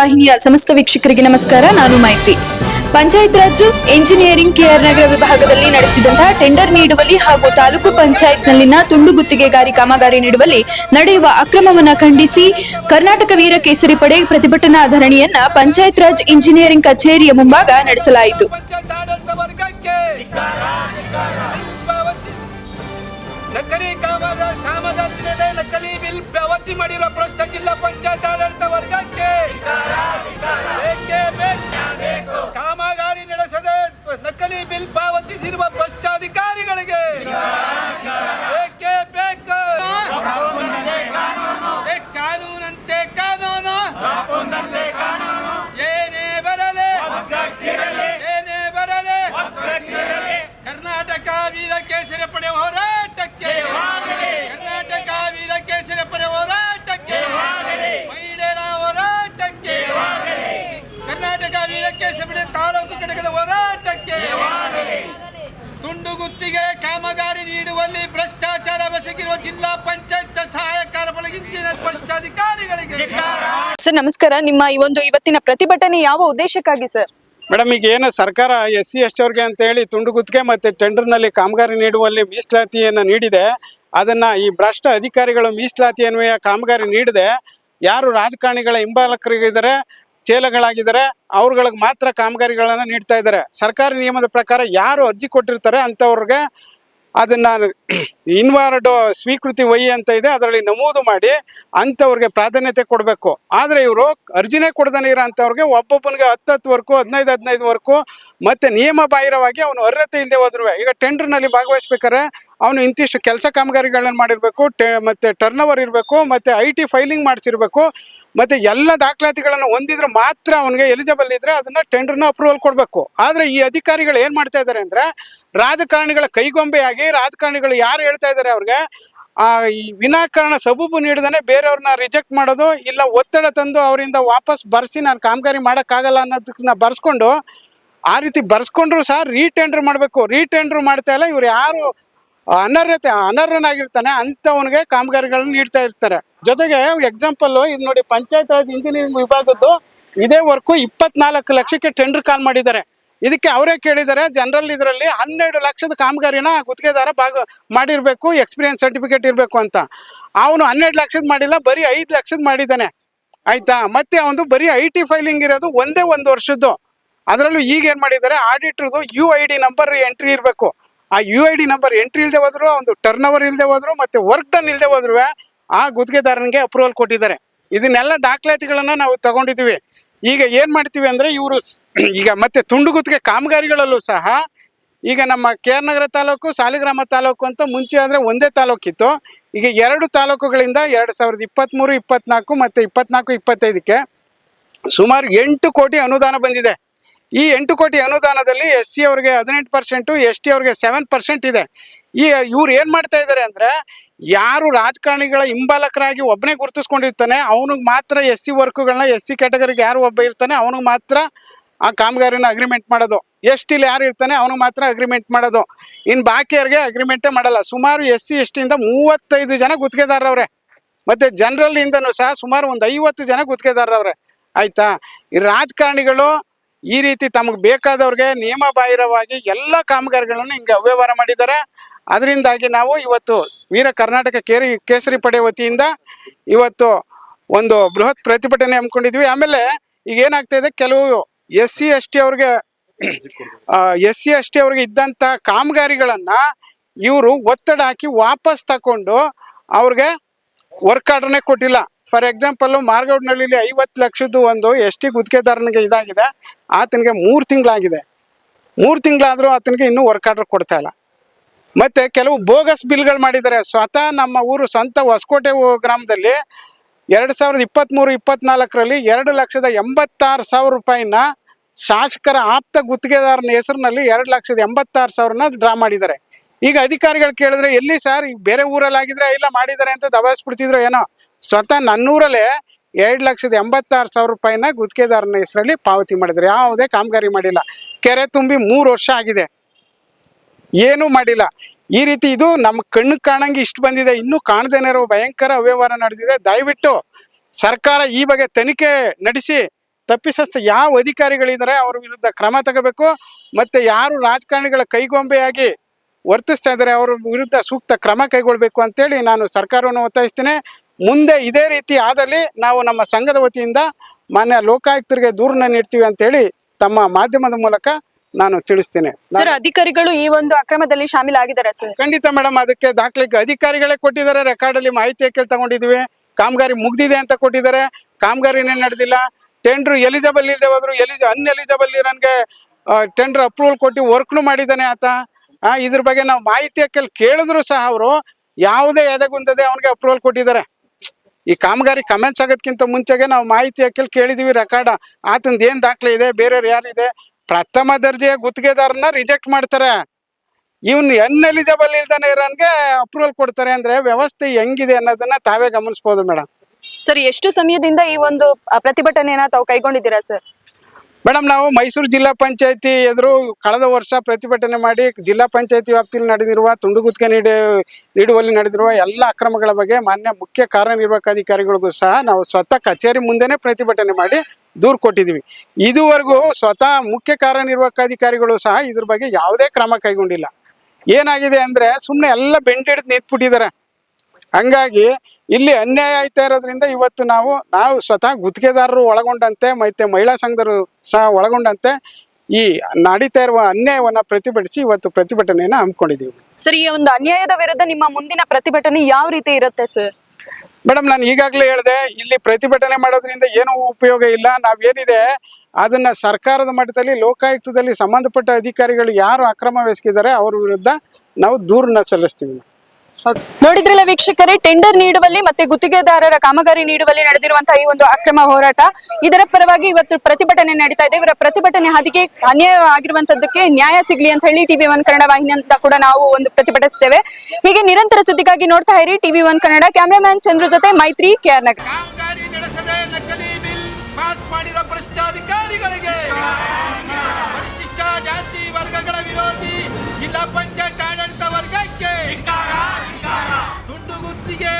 ವಾಹಿನಿಯ ಸಮಸ್ತ ವೀಕ್ಷಕರಿಗೆ ನಮಸ್ಕಾರ. ನಾನು Maitri. Panchayat Raj engineering K R Nagar ವಿಭಾಗದಲ್ಲಿ ನಡೆಸಿದಂತಹ ಟೆಂಡರ್ ನೀಡುವಲ್ಲಿ ಹಾಗೂ ತಾಲೂಕು ಪಂಚಾಯತ್ನಲ್ಲಿನ ತುಂಡು ಗುತ್ತಿಗೆಗಾರಿ ಕಾಮಗಾರಿ ನೀಡುವಲ್ಲಿ ನಡೆಯುವ ಅಕ್ರಮವನ್ನು ಖಂಡಿಸಿ ಕರ್ನಾಟಕ ವೀರ ಕೇಸರಿ ಪಡೆ ಪ್ರತಿಭಟನಾ ಧರಣಿಯನ್ನ ಪಂಚಾಯತ್ ರಾಜ್ ಇಂಜಿನಿಯರಿಂಗ್ ಕಚೇರಿಯ ಮುಂಭಾಗ ನಡೆಸಲಾಯಿತು. ನಕಲಿ ಕಾಮದ ಕಾಮಗಾರಿನಲ್ಲಿ ನಕಲಿ ಬಿಲ್ ಪಾವತಿ ಮಾಡಿರುವ ಪ್ರಶ್ನೆ ಜಿಲ್ಲಾ ಪಂಚಾಯತ್ ಆಡಳಿತ ವರ್ಗಕ್ಕೆ. ಕಾಮಗಾರಿ ನಡೆಸದೆ ನಕಲಿ ಬಿಲ್ ಗುತ್ತಿಗೆ ಕಾಮಗಾರಿ ನೀಡುವಲ್ಲಿ ಭ್ರಷ್ಟಾಚಾರ ಬೆಸಗಿರುವ ಜಿಲ್ಲಾ ಪಂಚಾಯತ್ ಸಹಾಯಕರ ಬಳಗಿಂಚಿನ ಭ್ರಷ್ಟಾಧಿಕಾರಿಗಳಿಗೆ ಸರ್ ನಮಸ್ಕಾರ. ನಿಮ್ಮ ಈ ಒಂದು ಇವತ್ತಿನ ಪ್ರತಿಭಟನೆ ಯಾವ ಉದ್ದೇಶಕ್ಕಾಗಿ ಸರ್? ಮೇಡಮ್ ಈಗ ಏನು ಸರ್ಕಾರ ಎಸ್ ಸಿ ಎಸ್ ಅವ್ರಿಗೆ ಅಂತ ಹೇಳಿ ತುಂಡು ಗುತ್ತಿಗೆ ಮತ್ತೆ ಟೆಂಡರ್ನಲ್ಲಿ ಕಾಮಗಾರಿ ನೀಡುವಲ್ಲಿ ಮೀಸಲಾತಿಯನ್ನು ನೀಡಿದೆ. ಅದನ್ನ ಈ ಭ್ರಷ್ಟ ಅಧಿಕಾರಿಗಳು ಮೀಸಲಾತಿ ಅನ್ವಯ ಕಾಮಗಾರಿ ನೀಡದೆ. ಯಾರು ರಾಜಕಾರಣಿಗಳ ಹಿಂಬಾಲಕರಿಗಿದ್ದಾರೆ ಚೇಲಗಳಾಗಿದ್ದಾರೆ ಅವ್ರಗಳಿಗೆ ಮಾತ್ರ ಕಾಮಗಾರಿಗಳನ್ನು ನೀಡ್ತಾ ಇದ್ದಾರೆ. ಸರ್ಕಾರಿ ನಿಯಮದ ಪ್ರಕಾರ ಯಾರು ಅರ್ಜಿ ಕೊಟ್ಟಿರ್ತಾರೆ ಅಂಥವ್ರಿಗೆ ಅದನ್ನ ಇನ್ವಾರ್ಡ್ ಸ್ವೀಕೃತಿ ವಹಿ ಅಂತ ಇದೆ, ಅದರಲ್ಲಿ ನಮೂದು ಮಾಡಿ ಅಂಥವ್ರಿಗೆ ಪ್ರಾಧಾನ್ಯತೆ ಕೊಡಬೇಕು. ಆದರೆ ಇವರು ಅರ್ಜಿನೇ ಕೊಡ್ದಾನೆ ಇರೋ ಅಂಥವ್ರಿಗೆ ಒಬ್ಬೊಬ್ಬನಿಗೆ ಹತ್ತು ಹತ್ತು ವರ್ಕು, ಹದಿನೈದು ಹದಿನೈದು ವರ್ಕು, ಮತ್ತೆ ನಿಯಮ ಬಾಹಿರವಾಗಿ ಅವನು ಅರ್ಹತೆ ಇಲ್ಲದೆ ಹೋದ್ರು ಈಗ ಟೆಂಡರ್ನಲ್ಲಿ ಭಾಗವಹಿಸ್ಬೇಕಾದ್ರೆ ಅವನು ಇಂತಿಷ್ಟು ಕೆಲಸ ಕಾಮಗಾರಿಗಳನ್ನ ಮಾಡಿರಬೇಕು, ಟೆ, ಮತ್ತೆ ಟರ್ನ್ ಓವರ್ ಇರಬೇಕು, ಮತ್ತೆ ಐ ಟಿ ಫೈಲಿಂಗ್ ಮಾಡಿಸಿರ್ಬೇಕು, ಮತ್ತೆ ಎಲ್ಲ ದಾಖಲಾತಿಗಳನ್ನು ಹೊಂದಿದ್ರೆ ಮಾತ್ರ ಅವನಿಗೆ ಎಲಿಜಿಬಲ್ ಇದ್ದರೆ ಅದನ್ನ ಟೆಂಡರ್ನ ಅಪ್ರೂವಲ್ ಕೊಡಬೇಕು. ಆದರೆ ಈ ಅಧಿಕಾರಿಗಳು ಏನು ಮಾಡ್ತಾ ಇದ್ದಾರೆ ಅಂದ್ರೆ ರಾಜಕಾರಣಿಗಳ ಕೈಗೊಂಬೆಯಾಗಿ ರಾಜಕಾರಣಿಗಳು ಯಾರು ಹೇಳ್ತಾ ಇದ್ದಾರೆ ಅವ್ರಿಗೆ, ಆ ವಿನಾಕಾರಣ ಸಬೂಬು ನೀಡದೇ ಬೇರೆಯವ್ರನ್ನ ರಿಜೆಕ್ಟ್ ಮಾಡೋದು ಇಲ್ಲ ಒತ್ತಡ ತಂದು ಅವರಿಂದ ವಾಪಸ್ ಬರ್ಸಿ ನಾನು ಕಾಮಗಾರಿ ಮಾಡೋಕ್ಕಾಗಲ್ಲ ಅನ್ನೋದನ್ನ ಬರ್ಸ್ಕೊಂಡು, ಆ ರೀತಿ ಬರ್ಸ್ಕೊಂಡ್ರು ಸಹ ರೀಟೆಂಡ್ರ್ ಮಾಡಬೇಕು. ರೀಟೆಂಡ್ರ್ ಮಾಡ್ತಾ ಇಲ್ಲ, ಇವ್ರು ಯಾರು ಅನರ್ಹತೆ, ಅನರ್ಹನಾಗಿರ್ತಾನೆ ಅಂಥವನಿಗೆ ಕಾಮಗಾರಿಗಳನ್ನ ನೀಡ್ತಾ ಇರ್ತಾರೆ. ಜೊತೆಗೆ ಎಕ್ಸಾಂಪಲ್ ಇದು ನೋಡಿ ಪಂಚಾಯತ್ ರಾಜ್ ಇಂಜಿನಿಯರಿಂಗ್ ವಿಭಾಗದ್ದು ಇದೇ ವರ್ಕು ಇಪ್ಪತ್ನಾಲ್ಕು ಲಕ್ಷಕ್ಕೆ ಟೆಂಡರ್ ಕಾಲ್ ಮಾಡಿದ್ದಾರೆ. ಇದಕ್ಕೆ ಅವರೇ ಕೇಳಿದ್ದಾರೆ. ಜನರಲ್ ಇದರಲ್ಲಿ ಹನ್ನೆರಡು ಲಕ್ಷದ ಕಾಮಗಾರಿನ ಗುತ್ತಿಗೆದಾರ ಭಾಗ ಮಾಡಿರಬೇಕು ಎಕ್ಸ್ಪೀರಿಯನ್ಸ್ ಸರ್ಟಿಫಿಕೇಟ್ ಇರಬೇಕು ಅಂತ. ಅವನು ಹನ್ನೆರಡು ಲಕ್ಷದ ಮಾಡಿಲ್ಲ, ಬರೀ ಐದು ಲಕ್ಷದ ಮಾಡಿದ್ದಾನೆ. ಆಯ್ತಾ? ಮತ್ತೆ ಅವನು ಬರೀ ಐ ಟಿ ಫೈಲಿಂಗ್ ಇರೋದು ಒಂದೇ ಒಂದು ವರ್ಷದ್ದು. ಅದರಲ್ಲೂ ಈಗ ಏನು ಮಾಡಿದ್ದಾರೆ? ಆಡಿಟ್ರದು U I D number entry ಇರಬೇಕು. ಆ U I D number entry ಇಲ್ಲದೆ ಹೋದ್ರು, ಒಂದು ಟರ್ನ್ ಓವರ್ ಇಲ್ಲದೆ ಹೋದ್ರು, ಮತ್ತೆ ವರ್ಕ್ ಡನ್ ಇಲ್ಲದೆ ಹೋದ್ರು ಆ ಗುತ್ತಿಗೆದಾರನಿಗೆ ಅಪ್ರೂವಲ್ ಕೊಟ್ಟಿದ್ದಾರೆ. ಇದನ್ನೆಲ್ಲ ದಾಖಲಾತಿಗಳನ್ನು ನಾವು ತಗೊಂಡಿದ್ದೀವಿ. ಈಗ ಏನು ಮಾಡ್ತೀವಿ ಅಂದರೆ ಇವರು ಈಗ ಮತ್ತೆ ತುಂಡುಗುತ್ತಿಗೆ ಕಾಮಗಾರಿಗಳಲ್ಲೂ ಸಹ ಈಗ ನಮ್ಮ ಕೆ ಆರ್ ನಗರ ತಾಲೂಕು, ಸಾಲಿಗ್ರಾಮ ತಾಲೂಕು ಅಂತ ಮುಂಚೆ ಆದರೆ ಒಂದೇ ತಾಲೂಕಿತ್ತು ಈಗ ಎರಡು ತಾಲೂಕುಗಳಿಂದ ಎರಡು ಸಾವಿರದ ಇಪ್ಪತ್ತ್ಮೂರು ಇಪ್ಪತ್ನಾಲ್ಕು ಮತ್ತು ಇಪ್ಪತ್ನಾಲ್ಕು, ಇಪ್ಪತ್ತೈದಕ್ಕೆ ಸುಮಾರು ಎಂಟು ಕೋಟಿ ಅನುದಾನ ಬಂದಿದೆ. ಈ ಎಂಟು ಕೋಟಿ ಅನುದಾನದಲ್ಲಿ ಎಸ್ ಸಿ ಅವ್ರಿಗೆ ಹದಿನೆಂಟು ಪರ್ಸೆಂಟು, ಎಸ್ ಟಿ ಅವ್ರಿಗೆ ಸೆವೆನ್ ಪರ್ಸೆಂಟ್ ಇದೆ. ಈ ಇವ್ರು ಏನು ಮಾಡ್ತಾ ಇದ್ದಾರೆ ಅಂದರೆ ಯಾರು ರಾಜಕಾರಣಿಗಳ ಹಿಂಬಾಲಕರಾಗಿ ಒಬ್ಬನೇ ಗುರುತಿಸ್ಕೊಂಡಿರ್ತಾನೆ, ಅವನಿಗೆ ಮಾತ್ರ ಎಸ್ ಸಿ ವರ್ಕ್ಗಳನ್ನ ಎಸ್ ಸಿ ಕ್ಯಾಟಗರಿಗೆ ಯಾರು ಒಬ್ಬ ಇರ್ತಾನೆ, ಅವನಿಗೆ ಮಾತ್ರ ಆ ಕಾಮಗಾರಿನ ಅಗ್ರಿಮೆಂಟ್ ಮಾಡೋದು. ಎಷ್ಟು ಟಿಲಿ ಯಾರು ಇರ್ತಾನೆ, ಅವನಿಗೆ ಮಾತ್ರ ಅಗ್ರಿಮೆಂಟ್ ಮಾಡೋದು. ಇನ್ನು ಬಾಕಿಯವ್ರಿಗೆ ಅಗ್ರಿಮೆಂಟೇ ಮಾಡಲ್ಲ. ಸುಮಾರು ಎಸ್ ಸಿ, ಎಸ್ ಟಿಯಿಂದ ಮೂವತ್ತೈದು ಜನ ಗುತ್ತಿಗೆದಾರರವ್ರೆ. ಮತ್ತು ಜನರಲ್ಲಿಂದನೂ ಸಹ ಸುಮಾರು ಒಂದು ಐವತ್ತು ಜನ ಗುತ್ತಿಗೆದಾರರವ್ರೆ. ಆಯಿತಾ? ಈ ರಾಜಕಾರಣಿಗಳು ಈ ರೀತಿ ತಮಗೆ ಬೇಕಾದವ್ರಿಗೆ ನಿಯಮ ಬಾಹಿರವಾಗಿ ಎಲ್ಲ ಕಾಮಗಾರಿಗಳನ್ನು ಹಿಂಗೆ ಅವ್ಯವಹಾರ ಮಾಡಿದ್ದಾರೆ. ಅದರಿಂದಾಗಿ ನಾವು ಇವತ್ತು ವೀರ ಕರ್ನಾಟಕ ಕೇರಿ, ಕೇಸರಿ ಪಡೆ ವತಿಯಿಂದ ಇವತ್ತು ಒಂದು ಬೃಹತ್ ಪ್ರತಿಭಟನೆ ಹಮ್ಮಿಕೊಂಡಿದ್ವಿ. ಆಮೇಲೆ ಈಗ ಏನಾಗ್ತಾ ಇದೆ, ಕೆಲವು ಎಸ್ ಸಿ ಎಸ್ ಟಿ ಅವ್ರಿಗೆ ಎಸ್ ಸಿ ಎಸ್ ಟಿ ಅವ್ರಿಗೆ ಇದ್ದಂಥ ಕಾಮಗಾರಿಗಳನ್ನ ಇವರು ಒತ್ತಡ ಹಾಕಿ ವಾಪಸ್ ತಕೊಂಡು ಅವ್ರಿಗೆ ವರ್ಕ್ ಆರ್ಡರ್ನೇ ಕೊಟ್ಟಿಲ್ಲ. ಫಾರ್ ಎಕ್ಸಾಂಪಲ್ ಮಾರ್ಗೌಡ್ನಳ್ಳಿಲಿ ಐವತ್ತು ಲಕ್ಷದ್ದು ಒಂದು ಎಸ್ ಟಿ ಗುತ್ತಿಗೆದಾರನಿಗೆ ಇದಾಗಿದೆ. ಆತನಿಗೆ ಮೂರು ತಿಂಗಳಾಗಿದೆ. ಮೂರು ತಿಂಗಳಾದರೂ ಆತನಿಗೆ ಇನ್ನೂ ವರ್ಕ್ ಆರ್ಡರ್ ಕೊಡ್ತಾ ಇಲ್ಲ. ಮತ್ತು ಕೆಲವು ಬೋಗಸ್ ಬಿಲ್ಗಳು ಮಾಡಿದ್ದಾರೆ. ಸ್ವತಃ ನಮ್ಮ ಊರು ಸ್ವಂತ ಹೊಸಕೋಟೆ ಗ್ರಾಮದಲ್ಲಿ ಎರಡು ಸಾವಿರದ ಇಪ್ಪತ್ತ್ಮೂರು ಇಪ್ಪತ್ನಾಲ್ಕರಲ್ಲಿ ಎರಡು ಲಕ್ಷದ ಎಂಬತ್ತಾರು ಸಾವಿರ ರೂಪಾಯಿನ ಶಾಸಕರ ಆಪ್ತ ಗುತ್ತಿಗೆದಾರನ ಹೆಸರಿನಲ್ಲಿ ಎರಡು ಲಕ್ಷದ ಎಂಬತ್ತಾರು ಸಾವಿರನ ಡ್ರಾ ಮಾಡಿದ್ದಾರೆ. ಈಗ ಅಧಿಕಾರಿಗಳು ಕೇಳಿದ್ರೆ, ಎಲ್ಲಿ ಸರ್ ಬೇರೆ ಊರಲ್ಲಿ ಆಗಿದ್ರೆ ಇಲ್ಲ ಮಾಡಿದ್ದಾರೆ ಅಂತ ದಬಾಯಿಸ್ಬಿಡ್ತಿದ್ರು ಏನೋ? ಸ್ವತಃ ನನ್ನೂರಲ್ಲೇ ಎರಡು ಲಕ್ಷದ ಎಂಬತ್ತಾರು ಸಾವಿರ ರೂಪಾಯಿನ ಗುತ್ತಿಗೆದಾರನ ಹೆಸರಲ್ಲಿ ಪಾವತಿ ಮಾಡಿದ್ರು. ಯಾವುದೇ ಕಾಮಗಾರಿ ಮಾಡಿಲ್ಲ. ಕೆರೆ ತುಂಬಿ ಮೂರು ವರ್ಷ ಆಗಿದೆ. ಏನೂ ಮಾಡಿಲ್ಲ. ಈ ರೀತಿ ಇದು ನಮ್ಮ ಕಣ್ಣು ಕಾಣಂಗೆ ಇಷ್ಟು ಬಂದಿದೆ. ಇನ್ನೂ ಕಾಣದೇನೆ ಇರೋ ಭಯಂಕರ ಅವ್ಯವಹಾರ ನಡೆದಿದೆ. ದಯವಿಟ್ಟು ಸರ್ಕಾರ ಈ ಬಗ್ಗೆ ತನಿಖೆ ನಡೆಸಿ. ತಪ್ಪಿಸಸ್ತ ಯಾವ ಅಧಿಕಾರಿಗಳಿದ್ದಾರೆ, ಅವ್ರ ವಿರುದ್ಧ ಕ್ರಮ ತಗೋಬೇಕು. ಮತ್ತೆ ಯಾರು ರಾಜಕಾರಣಿಗಳ ಕೈಗೊಂಬೆಯಾಗಿ ವರ್ತಿಸ್ತಾ ಇದ್ದಾರೆ ಅವ್ರ ವಿರುದ್ಧ ಸೂಕ್ತ ಕ್ರಮ ಕೈಗೊಳ್ಬೇಕು ಅಂತೇಳಿ ನಾನು ಸರ್ಕಾರವನ್ನು ಒತ್ತಾಯಿಸ್ತೇನೆ. ಮುಂದೆ ಇದೇ ರೀತಿ ಆದಲ್ಲಿ ನಾವು ನಮ್ಮ ಸಂಘದ ವತಿಯಿಂದ ಮಾನ್ಯ ಲೋಕಾಯುಕ್ತರಿಗೆ ದೂರನ್ನ ನೀಡ್ತೀವಿ ಅಂತೇಳಿ ತಮ್ಮ ಮಾಧ್ಯಮದ ಮೂಲಕ ನಾನು ತಿಳಿಸ್ತೇನೆ. ಸರ್ ಅಧಿಕಾರಿಗಳು ಈ ಒಂದು ಅಕ್ರಮದಲ್ಲಿ ಶಾಮೀಲಾಗಿದ್ದಾರೆ ಸರ್ ಖಂಡಿತ ಮೇಡಮ್ ಅದಕ್ಕೆ ದಾಖಲೆ ಅಧಿಕಾರಿಗಳೇ ಕೊಟ್ಟಿದ್ದಾರೆ ರೆಕಾರ್ಡ್ ಅಲ್ಲಿ ಮಾಹಿತಿ ಹಾಕಿ ತಗೊಂಡಿದ್ವಿ. ಕಾಮಗಾರಿ ಮುಗ್ದಿದೆ ಅಂತ ಕೊಟ್ಟಿದ್ದಾರೆ. ಕಾಮಗಾರಿನೇ ನಡೆದಿಲ್ಲ. ಟೆಂಡರ್ ಎಲಿಜಿಬಲ್ ಇಲ್ಲದೆ ಹೋದ್ರು ಅನ್ ಎಲಿಜಬಲ್ ಇರೋನ್ಗೆ ಟೆಂಡರ್ ಅಪ್ರೂವಲ್ ಕೊಟ್ಟು ವರ್ಕ್ನು ಮಾಡಿದ್ದಾನೆ ಆತ. ಆ, ಇದ್ರ ಬಗ್ಗೆ ನಾವು ಮಾಹಿತಿ ಹಾಕಿ ಕೇಳಿದ್ರು ಸಹ ಅವರು ಯಾವುದೇ ಎದೆಗುಂದದೆ ಅವನಿಗೆ ಅಪ್ರೂವಲ್ ಕೊಟ್ಟಿದ್ದಾರೆ. ಈ ಕಾಮಗಾರಿ ಕಮೆಂಟ್ಸ್ ಆಗೋದಕ್ಕಿಂತ ಮುಂಚೆಗೆ ನಾವು ಮಾಹಿತಿ ಹಾಕಿ ಕೇಳಿದೀವಿ ರೆಕಾರ್ಡ್ ಆತಂದು ಏನ್ ದಾಖಲೆ ಇದೆ ಬೇರೆ ಯಾರಿದೆ? ಪ್ರಥಮ ದರ್ಜೆಯ ಗುತ್ತಿಗೆದಾರನ್ನ ರಿಜೆಕ್ಟ್ ಮಾಡ್ತಾರೆ. ಇವನ್ ಎಲಿಜಿಬಲ್ ಇಲ್ದಾನೆ ಇರೋನ್ಗೆ ಅಪ್ರೂವಲ್ ಕೊಡ್ತಾರೆ ಅಂದ್ರೆ ವ್ಯವಸ್ಥೆ ಹೆಂಗಿದೆ ಅನ್ನೋದನ್ನ ತಾವೇ ಗಮನಿಸಬಹುದು ಮೇಡಮ್ ಸರ್ ಎಷ್ಟು ಸಮಯದಿಂದ ಈ ಒಂದು ಪ್ರತಿಭಟನೆಯನ್ನ ತಾವು ಕೈಗೊಂಡಿದ್ದೀರಾ ಸರ್? ಮೇಡಮ್, ನಾವು ಮೈಸೂರು ಜಿಲ್ಲಾ ಪಂಚಾಯತಿ ಎದುರು ಕಳೆದ ವರ್ಷ ಪ್ರತಿಭಟನೆ ಮಾಡಿ ಜಿಲ್ಲಾ ಪಂಚಾಯತಿ ವ್ಯಾಪ್ತಿಯಲ್ಲಿ ನಡೆದಿರುವ ತುಂಡುಗುತ್ತಿಗೆ ನೀಡಿ, ನೀಡುವಲ್ಲಿ ನಡೆದಿರುವ ಎಲ್ಲ ಅಕ್ರಮಗಳ ಬಗ್ಗೆ ಮಾನ್ಯ ಮುಖ್ಯ ಕಾರ್ಯನಿರ್ವಾಹಕಾಧಿಕಾರಿಗಳಿಗೂ ಸಹ ನಾವು ಸ್ವತಃ ಕಚೇರಿ ಮುಂದೆನೇ ಪ್ರತಿಭಟನೆ ಮಾಡಿ ದೂರು ಕೊಟ್ಟಿದ್ದೀವಿ. ಇದುವರೆಗೂ ಸ್ವತಃ ಮುಖ್ಯ ಕಾರ್ಯನಿರ್ವಾಹಕಾಧಿಕಾರಿಗಳು ಸಹ ಇದ್ರ ಬಗ್ಗೆ ಯಾವುದೇ ಕ್ರಮ ಕೈಗೊಂಡಿಲ್ಲ. ಏನಾಗಿದೆ ಅಂದ್ರೆ ಸುಮ್ಮನೆ ಎಲ್ಲ ಬೆಂಟಿಡಿದು ನಿಂತ್ಬಿಟ್ಟಿದ್ದಾರೆ. ಹಂಗಾಗಿ ಇಲ್ಲಿ ಅನ್ಯಾಯ ಆಯ್ತಾ ಇರೋದ್ರಿಂದ ಇವತ್ತು ನಾವು ನಾವು ಸ್ವತಃ ಗುತ್ತಿಗೆದಾರರು ಒಳಗೊಂಡಂತೆ ಮತ್ತೆ ಮಹಿಳಾ ಸಂಘದರು ಸಹ ಒಳಗೊಂಡಂತೆ ಈ ನಡೀತಾ ಇರುವ ಅನ್ಯಾಯವನ್ನ ಪ್ರತಿಭಟಿಸಿ ಇವತ್ತು ಪ್ರತಿಭಟನೆಯನ್ನ ಹಮ್ಮಿಕೊಂಡಿದ್ದೀವಿ. ಸರ್ ಈ ಒಂದು ಅನ್ಯಾಯದ ವಿರುದ್ಧ ನಿಮ್ಮ ಮುಂದಿನ ಪ್ರತಿಭಟನೆ ಯಾವ ರೀತಿ ಇರುತ್ತೆ ಸರ್? ಮೇಡಮ್ ನಾನು ಈಗಾಗಲೇ ಹೇಳಿದೆ ಇಲ್ಲಿ ಪ್ರತಿಭಟನೆ ಮಾಡೋದ್ರಿಂದ ಏನೂ ಉಪಯೋಗ ಇಲ್ಲ. ನಾವೇನಿದೆ ಅದನ್ನ ಸರ್ಕಾರದ ಮಟ್ಟದಲ್ಲಿ ಲೋಕಾಯುಕ್ತದಲ್ಲಿ ಸಂಬಂಧಪಟ್ಟ ಅಧಿಕಾರಿಗಳು ಯಾರು ಅಕ್ರಮವೆಸಗಿದ್ದಾರೆ ಅವ್ರ ವಿರುದ್ಧ ನಾವು ದೂರನ್ನ ಸಲ್ಲಿಸ್ತೀವಿ. ನೋಡಿದ್ರಲ್ಲ ವೀಕ್ಷಕರೇ ಟೆಂಡರ್ ನೀಡುವಲ್ಲಿ ಮತ್ತೆ ಗುತ್ತಿಗೆದಾರರ ಕಾಮಗಾರಿ ನೀಡುವಲ್ಲಿ ನಡೆದಿರುವಂತಹ ಈ ಒಂದು ಅಕ್ರಮ ಹೋರಾಟ, ಇದರ ಪರವಾಗಿ ಇವತ್ತು ಪ್ರತಿಭಟನೆ ನಡೀತಾ ಇದೆ. ಇವರ ಪ್ರತಿಭಟನೆ ಹಾದಿಗೆ ಅನ್ಯಾಯ ಆಗಿರುವಂತದ್ದಕ್ಕೆ ನ್ಯಾಯ ಸಿಗ್ಲಿ ಅಂತ ಹೇಳಿ ಟಿವಿ ಒನ್ ಕನ್ನಡ ವಾಹಿನಿಯಿಂದ ಕೂಡ ನಾವು ಒಂದು ಪ್ರತಿಭಟಿಸ್ತೇವೆ. ಹೀಗೆ ನಿರಂತರ ಸುದ್ದಿಗಾಗಿ ನೋಡ್ತಾ ಇರಿ TV one Kannada. Cameraman Chandra ಜೊತೆ ಮೈತ್ರಿ ಕೆಆರ್ ನಗರ. ಜಿಲ್ಲಾ ಪಂಚಾಯತ್ Yeah.